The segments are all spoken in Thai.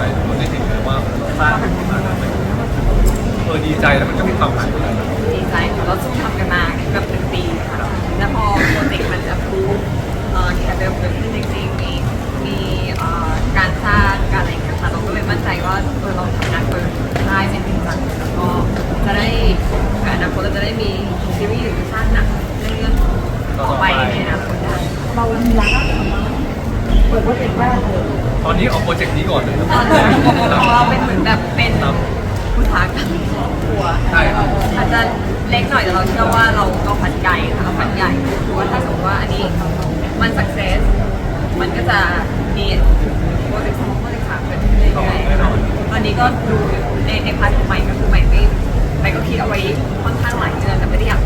ทำให้ทุกคนได้เห็นเลยว่าสร้างมันขึ้นมาได้เออดีใจแล้วมันก็มีความหมายด้วยดีใจเราสู้ทำกันมาเกือบหนึ่งปีค่ะแล้วพอโปรเจกต์มันจะพูเอ่อแคเบลเกิดขึ้นจริงๆมีมีเอ่อการสร้างการอะไรอย่างเงี้ยค่ะเราก็เลยมั่นใจว่าเออเราทำงานเปิดได้เป็นจริงจังแล้วก็จะได้อนาคตเราจะได้มีซีรีส์หรือสร้างหนังเรื่องต่อไปในอนาคตได้ เรามีร้านเปิดโปรเจกต์แรกเลย ตอนนี้เอาโปรเจกต์นี้ก่อนเลยตอนนี้ของเราเป็นเหมือนแบบเป็นครับอุตสาหกรรมครอบครัวใช่ครับอาจจะเล็กหน่อยแต่เราเชื่อว่าเราเราฝันใหญ่ค่ะเราฝันใหญ่คือว่าถ้าสมมติว่าอันนี้มันสักเซสมันก็จะมีโปรเจกต์สองโปรเจกต์สามเกิดขึ้นเรื่อยๆค่ะตอนนี้ก็ดูในในพาร์ทของใหม่ก็คือใหม่ไม่ใหม่ก็คิดเอาไว้ค่อนข้างหลายเดือนแต่ไม่ได้อยาก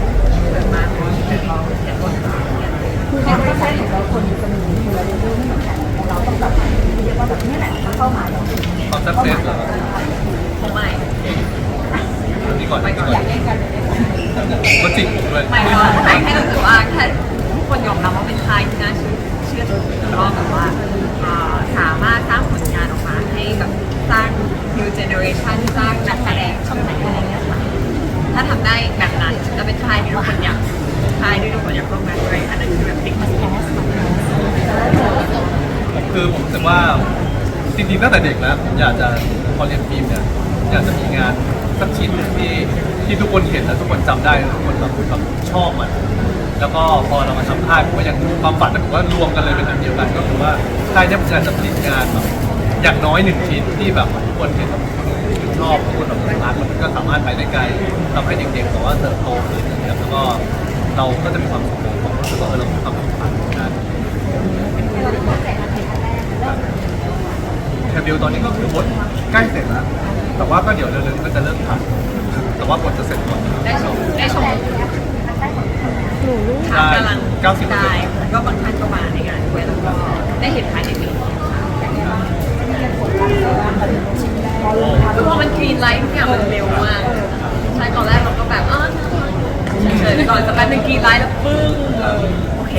เกิดมากเพราะว่าเดี๋ยวเราเดี๋ยวต้นทางเนี่ยคือแค่ก็ใช้ของเราคนจะมีคนละเรื่องไม่เหมือนกัน ของเราต้องแบบเรียกว่าแบบนี้แหละมันเข้ามาเราความสักเซสเหรอของใหม่อันนี้ก่อนไปก่อนอยากเล่นกันเลยก็จริงด้วยหมายความว่าใครแค่รู้สึกว่าแค่ทุกคนยอมรับว่าเป็นค่ายที่น่าเชื่อเชื่อถือแล้วก็แบบว่าสามารถสร้างผลงานออกมาให้กับสร้าง new generation สร้างนักแสดงช่องไหนอะไรเงี้ยค่ะถ้าทำได้แบบนั้นจะเป็นค่ายที่ทุกคนอยากค่ายที่ทุกคนอยากร่วมงานด้วยอันนั้นคือแบบติ๊กแคส คือผมรู้สึกว่าจริงๆตั้งแต่เด็กแล้วผมอยากจะพอเรียนฟิล์มเนี่ยอยากจะมีงานสักชิ้นหนึ่งที่ที่ทุกคนเห็นแล้วทุกคนจำได้แล้วทุกคนแบบแบบชอบมัน แล้วก็พอเรามาทำค่ายผมก็ยังความฝันผมว่ารวมกันเลยเป็นอันเดียวกันก็คือว่าค่ายเนี่ยผมอยากจะผลิตงานแบบอย่างน้อยหนึ่งชิ้นที่แบบทุกคนเห็นแล้วทุกคนชอบทุกคนแบบรักแล้วมันก็สามารถไปได้ไกลทำให้เด็กๆแบบว่าเติบโตขึ้นนะครับแล้วก็เราก็จะมีความสุขผมรู้สึกว่าเออเรามีความสุข กับงานแคบิวตอนนี้ก็คือบทใกล้เสร็จแล้ว แต่ว่าก็เดี๋ยวเร็วๆก็จะเริ่มถ่ายแต่ว่าบทจะเสร็จก่อนได้ชมได้ชมใช่กำลัง90%ได้ก็บางท่านก็มาในงานด้วยแล้วก็ได้เห็นภายในปีนี้ค่ะคือพอมันกรีนไลท์ทุกอย่างมันเร็วมากใช่ตอนแรกเราก็แบบอ๋อเฉยๆไปก่อนสักแป๊บนึงกรีนไลท์แล้วปึ้งโอเค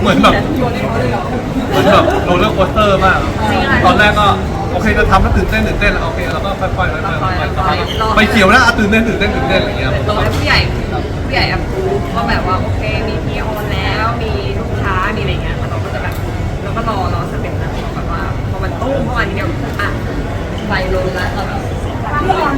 เหมือนแบบเหมือนแบบโรลเลอร์โคสเตอร์มากตอนแรกก็โอเคจะทำแล้วตื่นเต้นตื่นเต้นแล้วโอเคแล้วก็ค่อยๆค่อยๆค่อยๆไปเขียวนะอะตื่นเต้นตื่นเต้นตื่นเต้นอะไรอย่างเงี้ยรอให้ผู้ใหญ่ผู้ใหญ่อัพพูว่าแบบว่าโอเคมีพีออนแล้วมีลูกค้ามีอะไรเงี้ยเราก็จะแบบเราก็รอรอสเต็ปนั้นแบบว่าพอมันตุ้มเข้ามาทีเดียวอะไฟลงแล้วเราแบบแบบ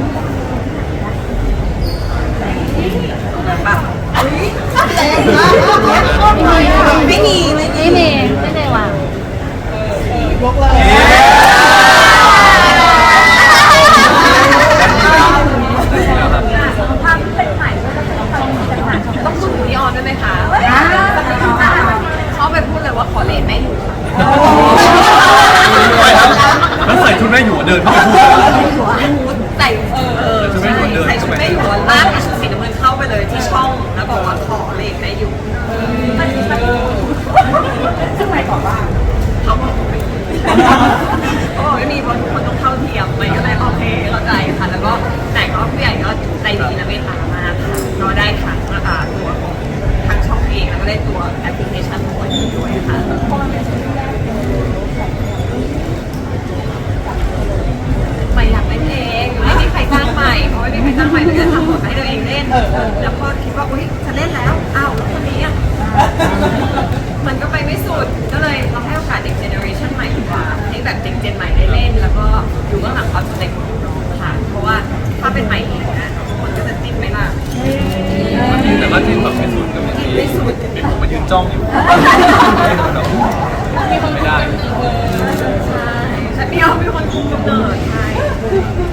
กำเนิดใช่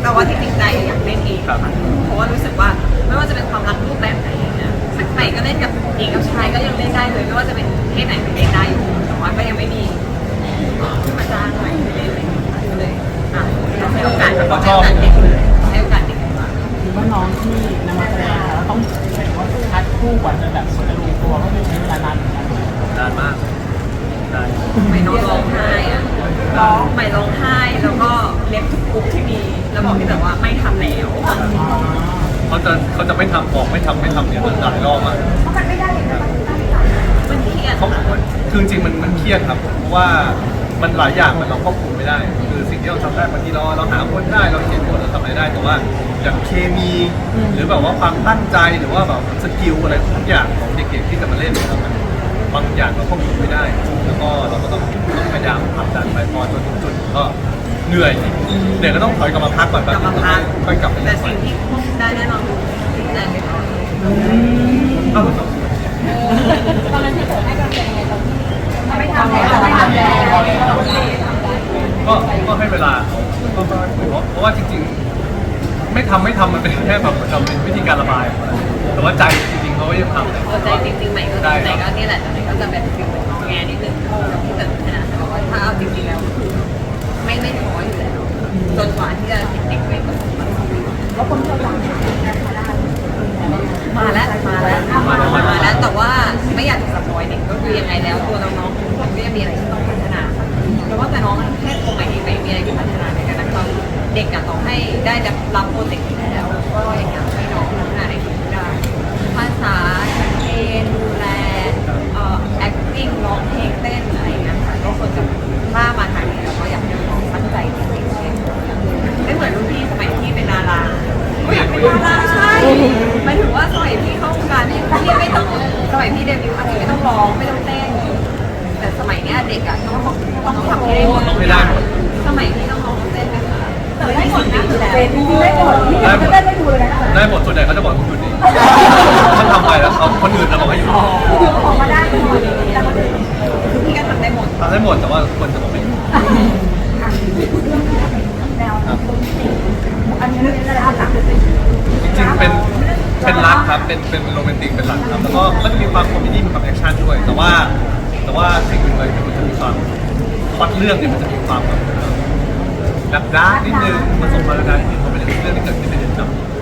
แต่ว่าที่จริงใจอยากเล่นเองเพราะว่ารู้สึกว่าไม่ว่าจะเป็นความรักรูปแบบไหนนะสักไหนก็เล่นกับเองกับชายก็ยังเล่นได้เลย ไม่ว่าจะเป็นเพศไหนก็เล่นได้อยู่แต่ว่าก็ยังไม่มีที่มาจ้างใหม่เล่นเลยใช้โอกาสใช้โอกาสเด็กใช้โอกาสเด็กคือว่าน้องที่นำมาแสดงแล้ต้องเห็นว่าคัดคู่กว่าจะแบบสรุปตัวก็ต้องใช้เวลานานเหมือนกันนานมาก ไม่ร้องไห้อะร้องไม่ร้องไห้แล้วก็เล็บทุกกุ๊บที่มีแล้วบอกพี่แต่ว่าไม่ทำแล้วเขาจะเขาจะไม่ทำบอกไม่ทำไม่ทำเนี่ยหลายรอบอะเพราะมันไม่ได้เลยนมันเครียดเขาคือจริงมันมันเครียดครับเพราะว่ามันหลายอย่างมันเราควบคุมไม่ได้ คือสิ่งที่เราทำได้บางทีเราเราหาคนได้เราเขียนคนเราทำอะไรได้แต่ว่าอย่างเคมี หรือแบบว่าความตั้งใจหรือว่าแบบสกิลอะไรทุกอย่างของเด็กๆที่จะมาเล่นเนี่ยมัน บางอย่างเราควบคุมไม่ได้ แล้วก็เราก็ต้องต้องพยายามผลักดันไปพอจนถึงจุดก็เหนื่อยเหนื่อยก็ต้องถอยกลับมาพักก่อนกลับมาพักค่อยกลับไปแต่ใหม่สิ่งที่ควบคุมได้แน่นอนคือได้ไม่พอเข้าสู่ตอนนั้นที่เกิดให้กำลังใจไงตอนที่ไม่ทำแล้วไม่ทำแล้วก็ก็ให้เวลาเขาก็ก็เพราะเพราะว่าจริง ๆ ไม่ทำไม่ทำมันเป็นแค่แบบเหมือนกับเป็นวิธีการระบาย แต่ว่าใจจริงๆ เขาก็ยังทำหัวใจจริงๆใหม่ก็ได้ใหม่คก็รับนี่แหละแต่ใหม่ก็จะเป็นฟิลเหมือนงอแงนิดนึง พี่เดบิวต์อาจจะไม่ต้องร้องไม่ต้องเต้น แต่สมัยเนี้ยเด็กอะต้องต้องทำให้ได้หมดต้องให้ได้หมด สมัยพี่ต้องร้องเต้นไหมคะแต่ได้หมดนะเป็นจริงๆได้หมดนี่จะได้ไม่ดูเลยนะได้หมดส่วนใหญ่เขาจะบอกให้หยุดดิถ้าทำไปแล้วเขาคนอื่นเราบอกให้หยุดคือออกมาได้หมดแต่ก็คือพี่ก็ทำได้หมดทำได้หมดแต่ว่าคนจะบอกไม่หยุดแนวอันนี้เป็นอะไรหลักจริงๆเป็น เป็นรักครับ เป็นเป็นโรแมนติกเป็นหลักครับ แล้วก็มันจะมีความคอมเมดี้มีความแอคชั่นด้วย แต่ว่าแต่ว่าสิ่งหนึ่งเลยคือมันจะมีความพล็อตเรื่องเนี่ยมันจะมีความแบบดักด้านนิดนึงผสมพลังงานนิดนึงเพราะเป็นเรื่องที่เกิดขึ้นในเดือนจำ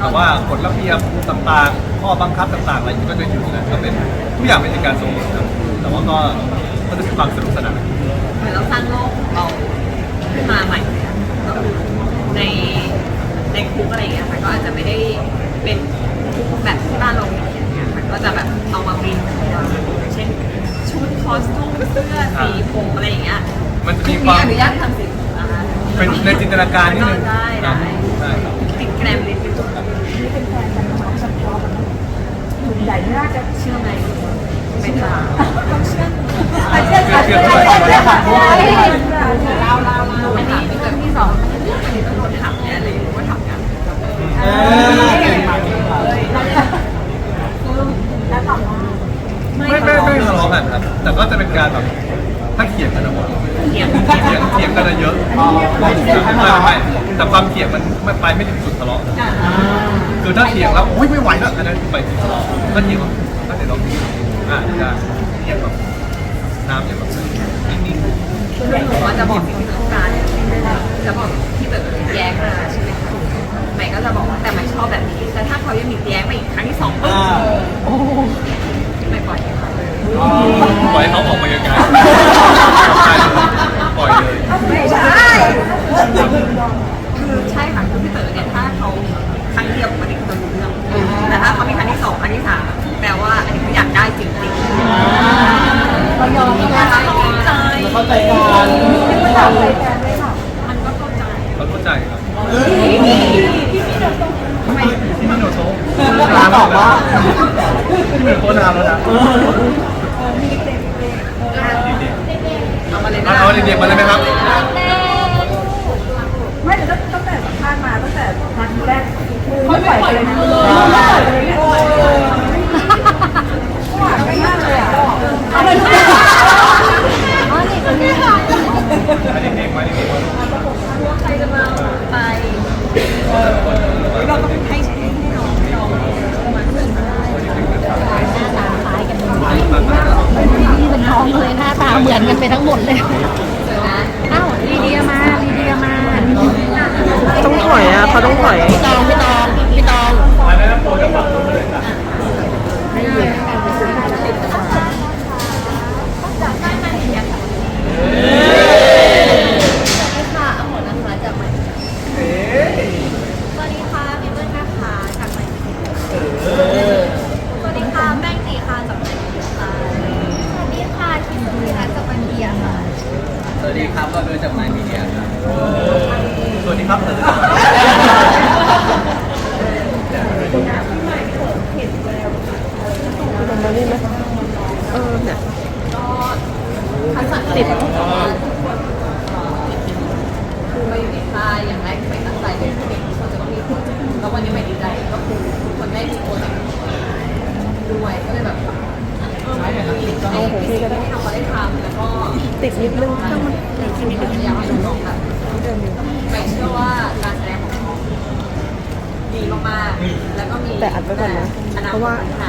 แต่ว่ากฎระเบียบต่างๆข้อบังคับต่างๆอะไรก็จะอยู่นะก็เป็นทุกอย่างเป็นการสมมติครับแต่ว่าก็ก็จะมีความสนุกสนานเหมือนเราสร้างโลกของเราขึ้นมาใหม่เลยอะก็คือในในคุกอะไรอย่างเงี้ยค่ะก็อาจจะไม่ได้เป็นคุกแบบที่บ้านเราเป็นอย่างเงี้ยค่ะก็จะแบบเอามาบินเช่นชุดคอสตูมเสื้อสีผมอะไรอย่างเงี้ยมันจะคุมีกควานี้มอนุญาตทำสีผมนะคะเป็นในจินตนาการนิดนึงได้ได้ใช่ครับ ติดแกรมนิดนึง นี่เป็นแฟนกันของสัมภาระอยู่ใหญ่น่าจะเชื่อไหมไม่ถามเชื่อเชื่อเชื่อเชื่อเชื่อเราเราอันนี้เกิดที่สองอันนี้ต้องโดนถามแน่เลยว่าถามกันแล้วตอบว่าไม่ไม่ไม่ทะเลาะกันครับ แต่ก็จะเป็นการแบบถ้าเถียงกันนะหมดเถียงเถียงเถียงกันอะเยอะไม่ไม่ไม่แต่ความเถียงมันไม่ไปไม่ถึงจุดทะเลาะ คือถ้าเถียงแล้วโอ๊ยไม่ไหวแล้วอันนั้นไปถึงทะเลาะถ้าเถียงแบบอะเดี๋ยวลองอะได้เถียงแบบน้ำเถียงแบบนิ่งคือผมว่าจะบอกสิ่งที่ต้องการจะบอกที่แบบแย้งมาใช่ไหมคะใหม่ก็จะบอกว่าแต่ใหม่ชอบแบบนี้แต่ถ้าเขายังมีแย้งมาอีกครั้งที่สองปุ๊บไม่ปล่อยให้เขาเลยๆปล่อยให้เขาออกมายังไงปล่อยเลย ครับเราดิจากไม้มีเดียครับสวัสดีครับ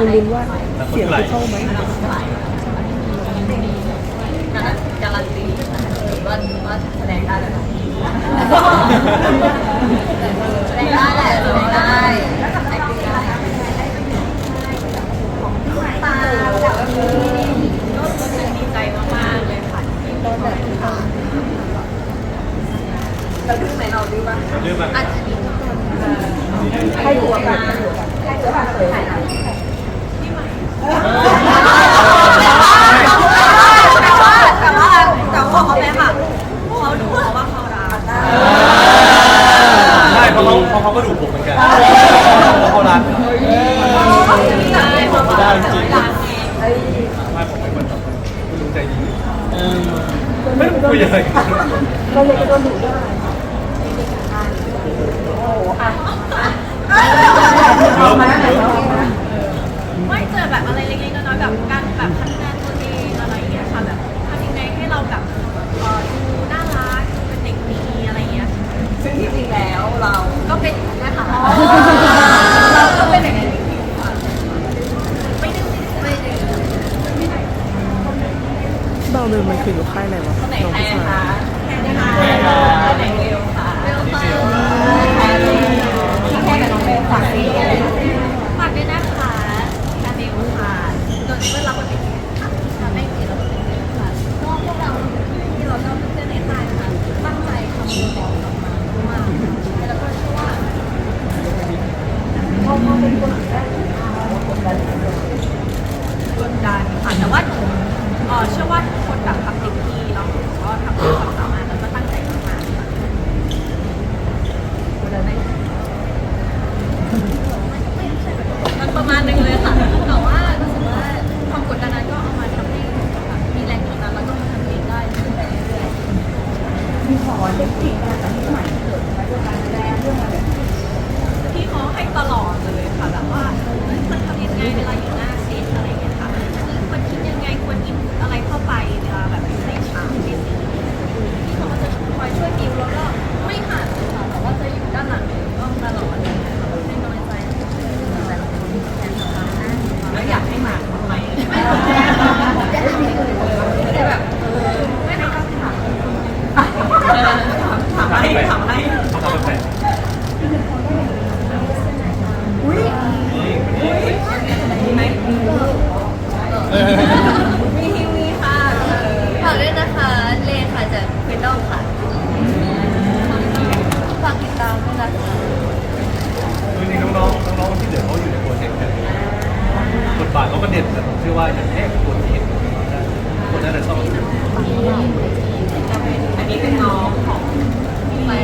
คุณลินว่าเสียงที่เข้าไหมการันตีว่าว่าแสดงได้แล้แสดงได้แหละแสดงได้ตาแบาก็รู้สึกดีใจมากๆเลยค่ะที่ต้นแบบค่ะเราดึงไหนเราดื้อปะดื้อปะอันนี้ให้หัวกันให้หัวกันเลย ใช่เพราะเขาเพราะเขาก็ดุผมเหมือนกันเพราะเขารักไม่ผมเป็นคนแบบไม่รู้ใจดีไม่รู้คุยอะไรกันเรา ก็เป็นอย่นี้นะคะเราก็เป็นอย่างนี้เบาเดิมมันคืออยู่ค่ายอะไรวะน้องผู้ชาย ไหนคะ ค่ะฝากติดตามด้วนะคะจริงๆน้องๆน้องๆที่เหลือเขาอยู่ในโปรเจกต์กันบทบาทเขาก็เด่แต่ผมเชื่อว่าอย่างแรกคนที่คนนั้นจะต้องอันนี้เป็นน้องของพี่แม่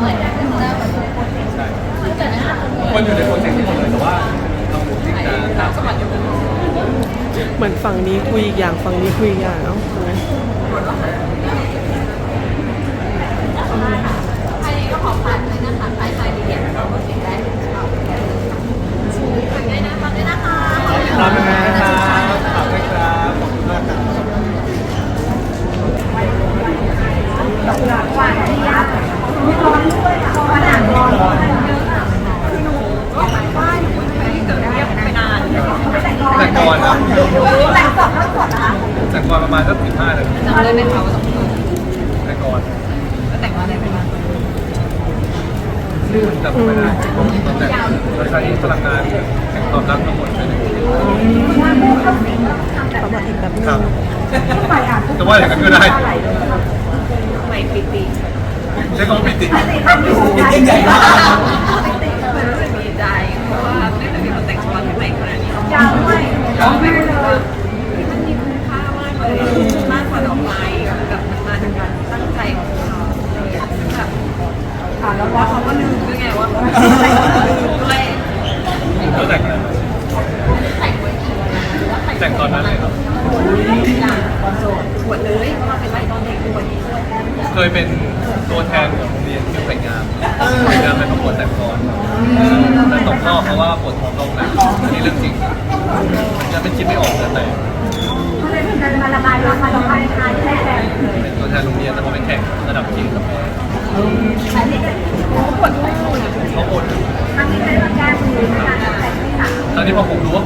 เหมือนกันเป็นคนใช่คนอยู่ในโปรเจกต์ที่หมดเลยแต่ว่าเราผมที่จตามสมัครอยู่เหมือนฝั่งนี้คุยอีกอย่างฝั่งนี้คุยอีกอย่างเอ้า อันก็ขอพันเลยนะคะใครใจดีเห็นเราก็เก่งได้ราเก่งได้นะตอนนี้นะคะ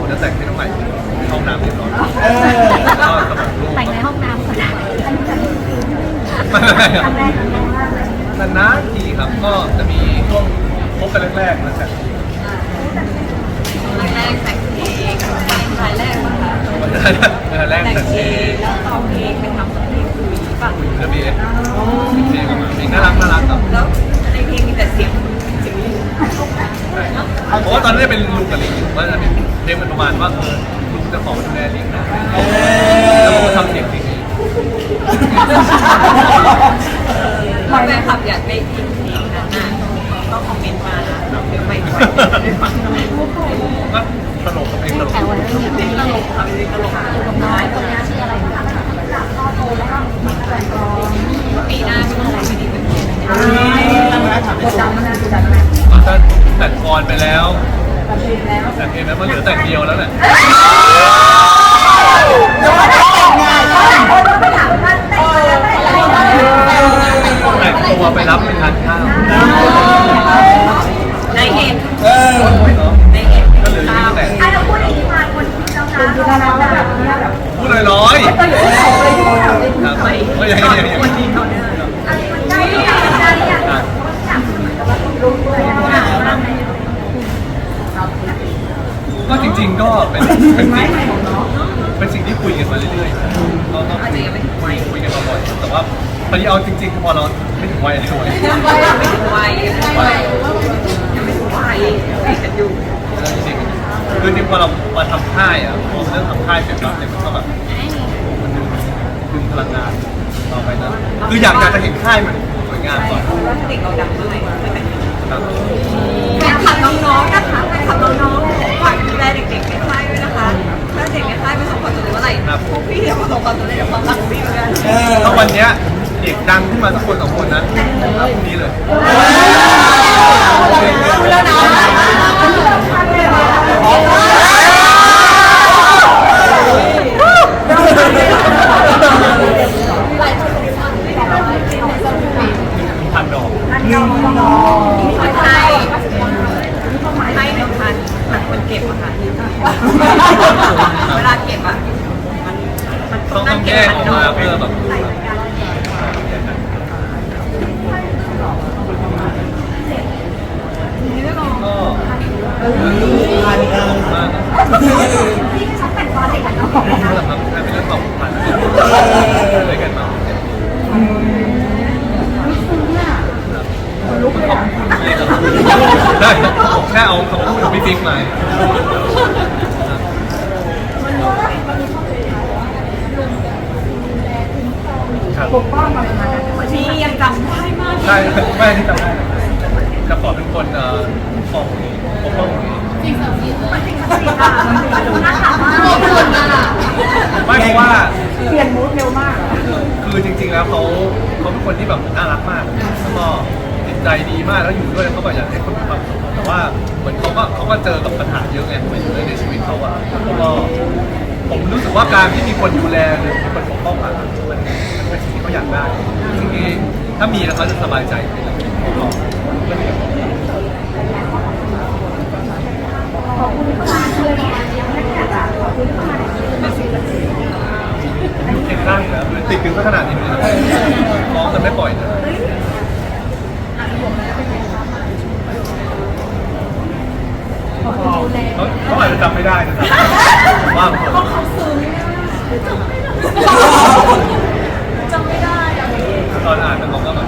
จะแต่งที่ตรงไหนเข้าห้องน้ำเรียบร้อยก็กำลังรู้แต่งในห้องน้ำก่อนนะอันนี้จะมีไม่ไม่ครั้งแรกครั้งแรกเลยนานๆทีครับก็จะมีช่วงพบกันแรกๆนะแต่แรกแต่งเพลงรายแรกป่ะคะวันแรกแต่งแต่งเพเพลลงงแล้วเอาเพลงไปทำกับเพลงคุยป่ะจะมีเพลงออกมาเพลงน่ารักน่ารักครับแล้วในเพลงมีแต่เสียงเสียงลิง เพราะว่าตอนนั้นเป็นลุงกับลิงอยู่ก็จะเป็นเพลงมันประมาณว่าเออลุงจะขอดูแลลิงนะแล้วผมก็ทำเสียงเพลงนี้ถ้าแฟนคลับอยากได้ยินเพลงนั้นน่ะก็คอมเมนต์มาเดี๋ยวไปปล่อยให้ฟังก็ตลกกับเพลงตลกต่วันนี้ยังเพลไม่งตได้ลกทำเลงตลกอยู่กับน้อยคนนี้ชื่ออะไรคะปีหน้าก็ต้องอะไรดีเป็นเพลงกดดันมันนะกดดันไหมก็ แต่งกรไปแล้วตัดเพลงแล้วแต่งเพลงแล้วมันเหลือแต่งเดียวแล้วแหละเดี๋ยวได้แต่งงานคนก็ไปถามกันแต่งงานได้แต่งงานแต่งตัวไปรับไปทานข้าวในเห็นเออในเห็นก็เหลืออยู่แต่งไอ้เราพูดอย่างนี้มาคนคิดแล้วนะคนคิดแล้วนะแบบนี้แบบพูดลอยๆก็อยู่ที่เขาเลยที่เขาเลยครับไปไม่ยัง ตอน ยังยัง คนดีเขาเนี่ย อันนี้มันได้ที่ไหนได้เนี่ยอยากเหมือนกับว่ารู้เลยนะว่า ก็ จริงก็เป็นเป็นสิ่งเป็นสิ่งที่คุยกันมาเรื่อยๆก็ก็อาจจะยังไม่ถึงวัยคุยกันมาบ่อยแต่ว่าพอดีเอาจริงๆพอเราไม่ถึงวัยเลยยังไม่ถึงวัยยังไม่ถึงวัยคุยกันอยู่จริงๆคือจริงพอเรามาทำค่ายอะพอเริ่มทำค่ายเสร็จแล้วเนี่ยมันก็แบบมันดึงดึงพลังงานต่อไปนะคืออยากอยากจะเห็นค่ายมันสวยงามก่อนว่าเด็กเราดังเมื่อไหร่แต่งครับแฟนคลับน้องๆนะคะแฟนคลับน้องๆ เด็กๆในค่ายด้วยนะคะ ถ้าเด็กในค่ายไม่ประสบความสำเร็จเมื่อไหร่พวกพี่จะประสบความสำเร็จกับความรักพี่เหมือนกัน ถ้าวันเนี้ยเด็กดังขึ้นมาสักคนสองคนนะพรุ่งนี้เลย รู้แล้วนะพันดอก อันนี้เราลอง ใช่ให้หนึ่งพันหลังคนเก็บอะค่ะ เวลาเก็บอะมันมัน ต้อง นั่ ต้อง ง เก็ แย บ ก พั อน อก ดอ มาก เพื่อแบบ ใส่กัน ก็มาก พี่ชอบแต่งตอนเด็กอะเนาะ นั่นแหละครับเป็นเรื่องของผ่านด้วยกันมาลุกเลยได้ผมแค่เอา คำพูดของพี่ติ๊กมาครับปกป้องอะไรมานะพี่ยังจำได้มากใช่ไม่ที่จำได้จะขอเป็นคนเอ่อของปกป้องมันเป็นคติค่ะมันดูน่ารักมากไม่เพราะว่าเปลี่ยนมูดเร็วมาก คือจริง ๆ แล้วเขาเขาเป็นคนที่แบบน่ารักมากแล้วก็จิต ใจดีมากแล้วอยู่ด้วยเขาแบบอยากให้คนมีความสุขแต่ว่าเหมือนเขาก็เขาก็เจอกับปัญหาเยอะไงมาอยู่ในชีวิตเขาอะแล้วก็ผมรู้สึกว่าการที่มีคนดูแลหรือมีคนปกป้องอะมันมันเป็นสิ่งที่เขาอยากได้สิ่งที่ถ้ามีแล้วเขาจะสบายใจเลยขอกขอบคุณที่เข้ามาเลยแม่แขกอะขอบคุณที่เข้ามาในชีวิตเป็นสิ่งศักดิ์สิทธิ์ติดได้อยู่แล้วติดกันขนาดนี้เลยนะร้องแต่ไม่ปล่อยนะ ขอบคุณดูแล เขาเขาอาจจะจำไม่ได้นะครับผมว่าผมจำไม่ได้อะไรอย่างเงี้ตอนอ่านมันบอก็แบบ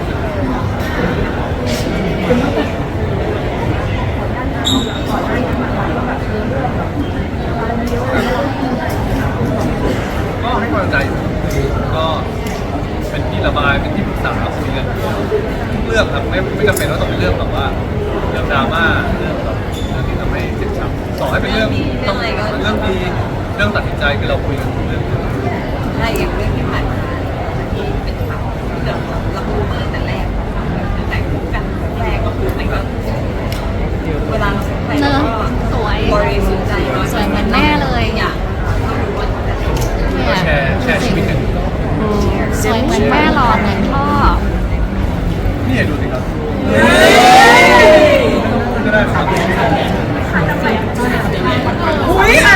ก็ให้กำลังใจก็เป็นที่ระบายเป็นที่ปรึกษาคุยกันเรื่องครับไม่ไม่จำเป็นว่าต้องเป็นเรื่องแบบว่าเรื่องดราม่า ต่อให้เป็นเรื่องต้องเรื่องดีเรื่องตัดสินใจคือเราคุยกันทุกเรื่องอะไรอย่างเรื่องที่ผ่านมาที่เป็นข่าวที่เรารู้มาแต่แรกตั้งแต่คบกันแรกก็คือมันก็เวลาเราคบใครเนเราอะก็สวยบริสุทธิ์ใจสวยเหมือนแม่เลยอย่างก็รู้ว่าแชร์แชร์ชีวิตกันสวยเหมือนแม่หล่อเหมือนพ่อนี่ดูสิครับก็ได้ครับ อุ้